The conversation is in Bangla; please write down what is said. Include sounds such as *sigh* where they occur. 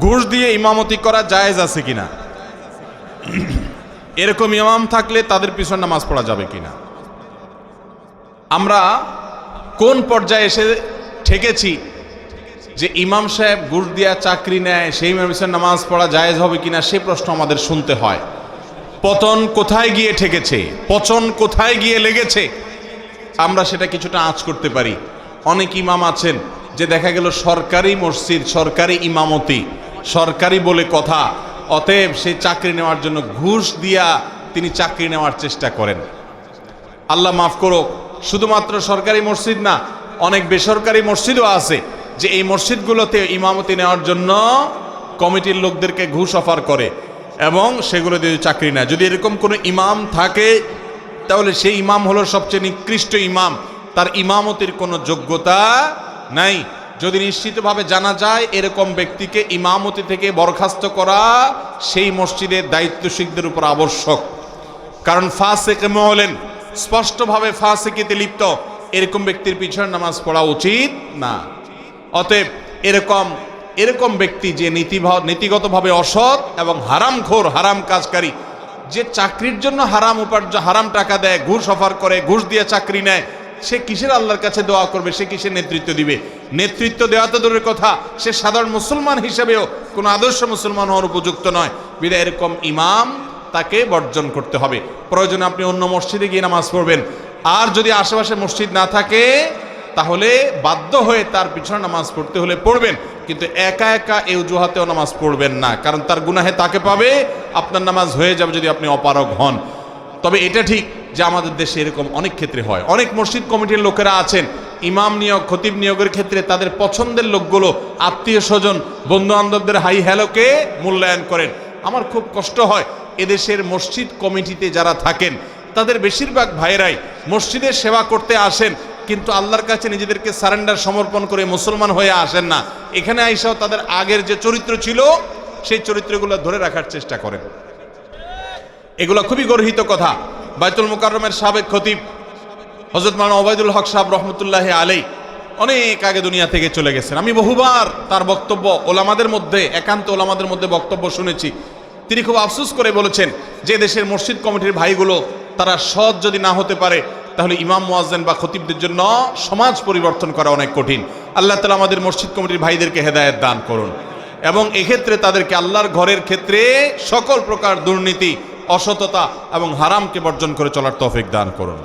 ঘুষ দিয়ে ইমামতি করা জায়েজ আছে কিনা? *coughs* এরকম ইমাম থাকলে তাদের পিছন নামাজ পড়া যাবে কিনা? আমরা কোন পর্যায়ে এসে ঠেকেছি যে ইমাম সাহেব ঘুষ দিয়া চাকরি নেয় সেই ইমাম নামাজ পড়া জায়েজ হবে কিনা সে প্রশ্ন আমাদের শুনতে হয়। পতন কোথায় গিয়ে ঠেকেছে? পচন কোথায় গিয়ে লেগেছে? আমরা সেটা কিছুটা আঁচ করতে পারি। অনেক ইমাম আছেন যে দেখা গেল সরকারি মসজিদ, সরকারি ইমামতি, সরকারি বলে কথা। অতএব সেই চাকরি নেওয়ার জন্য ঘুষ দিয়া তিনি চাকরি নেওয়ার চেষ্টা করেন। আল্লাহ মাফ করো শুধুমাত্র সরকারি মসজিদ না, অনেক বেসরকারি মসজিদও আছে যে এই মসজিদগুলোতে ইমামতি নেওয়ার জন্য কমিটির লোকদেরকে ঘুষ অফার করে এবং সেগুলো দিয়ে চাকরি নেয়। যদি এরকম কোনো ইমাম থাকে, তাহলে সেই ইমাম হলো সবচেয়ে নিকৃষ্ট ইমাম। তার ইমামতির কোনো যোগ্যতা নাই। যদি নিশ্চিতভাবে জানা যায় এরকম ব্যক্তিকে ইমামতি থেকে বরখাস্ত করা সেই মসজিদের দায়িত্বশীলদের উপর আবশ্যক। কারণ ফাসেক মহলেন স্পষ্টভাবে ফাসেকিতে লিপ্ত। এরকম ব্যক্তির পিছনে নামাজ পড়া উচিত না। অতএব এরকম এরকম ব্যক্তি যে নীতিগতভাবে অসৎ এবং হারামখোর, হারাম কাজকারী, যে চাকরির জন্য হারাম উপার্জন হারাম টাকা দেয়, ঘুষ অফার করে, ঘুষ দিয়ে চাকরি নেয় সে কিসের আল্লাহর কাছে দোয়া করবে? সে কিসের নেতৃত্ব দিবে? নেতৃত্ব দেওয়া তো দূরের কথা। সে সাধারণ মুসলমান হিসেবেও কোনো আদর্শ মুসলমান হওয়ার উপযুক্ত নয়। বিদায় এরকম ইমাম তাকে বর্জন করতে হবে। প্রয়োজনে আপনি অন্য মসজিদে গিয়ে নামাজ পড়বেন। আর যদি আশেপাশে মসজিদ না থাকে, তাহলে বাধ্য হয়ে তার পিছনে নামাজ পড়তে হলে পড়বেন। কিন্তু একা একা এই অজুহাতেও নামাজ পড়বেন না। কারণ তার গুনাহে তাকে পাবে, আপনার নামাজ হয়ে যাবে যদি আপনি অপারগ হন। তবে এটা ঠিক যে আমাদের দেশে এরকম অনেক ক্ষেত্রে হয়। অনেক মসজিদ কমিটির লোকেরা আছেন। ইমাম নিয়োগ, খতিব নিয়োগের ক্ষেত্রে তাদের পছন্দের লোকগুলো আত্মীয় স্বজন বন্ধু বান্ধবদের হাই হ্যালোকে মূল্যায়ন করেন। আমার খুব কষ্ট হয় এদেশের মসজিদ কমিটিতে যারা থাকেন, তাদের বেশিরভাগ ভাইরাই মসজিদের সেবা করতে আসেন, কিন্তু আল্লাহর কাছে নিজেদেরকে সারেন্ডার সমর্পণ করে মুসলমান হয়ে আসেন না। এখানে আইসাও তাদের আগের যে চরিত্র ছিল, সেই চরিত্রগুলো ধরে রাখার চেষ্টা করেন। এগুলো খুবই গর্হিত কথা। বাইতুল মুকাররমের সাবেক খতিব হজরত মান ওবায়দুল হক সাহেব রহমতুল্লাহ আলাই অনেক আগে দুনিয়া থেকে চলে গেছেন। আমি বহুবার তার বক্তব্য ওলামাদের মধ্যে, একান্ত ওলামাদের মধ্যে বক্তব্য শুনেছি। তিনি খুব আফসুস করে বলেছেন যে দেশের মসজিদ কমিটির ভাইগুলো তারা সৎ যদি না হতে পারে, তাহলে ইমাম, মোয়াজ্জেন বা খতিবদের জন্য সমাজ পরিবর্তন করা অনেক কঠিন। আল্লাহ তালা আমাদের মসজিদ কমিটির ভাইদেরকে হেদায়েত দান করুন। এবং এক্ষেত্রে তাদেরকে আল্লাহর ঘরের ক্ষেত্রে সকল প্রকার দুর্নীতি অসততা এবং হারামকে বর্জন করে চলার তৌফিক দান করুন।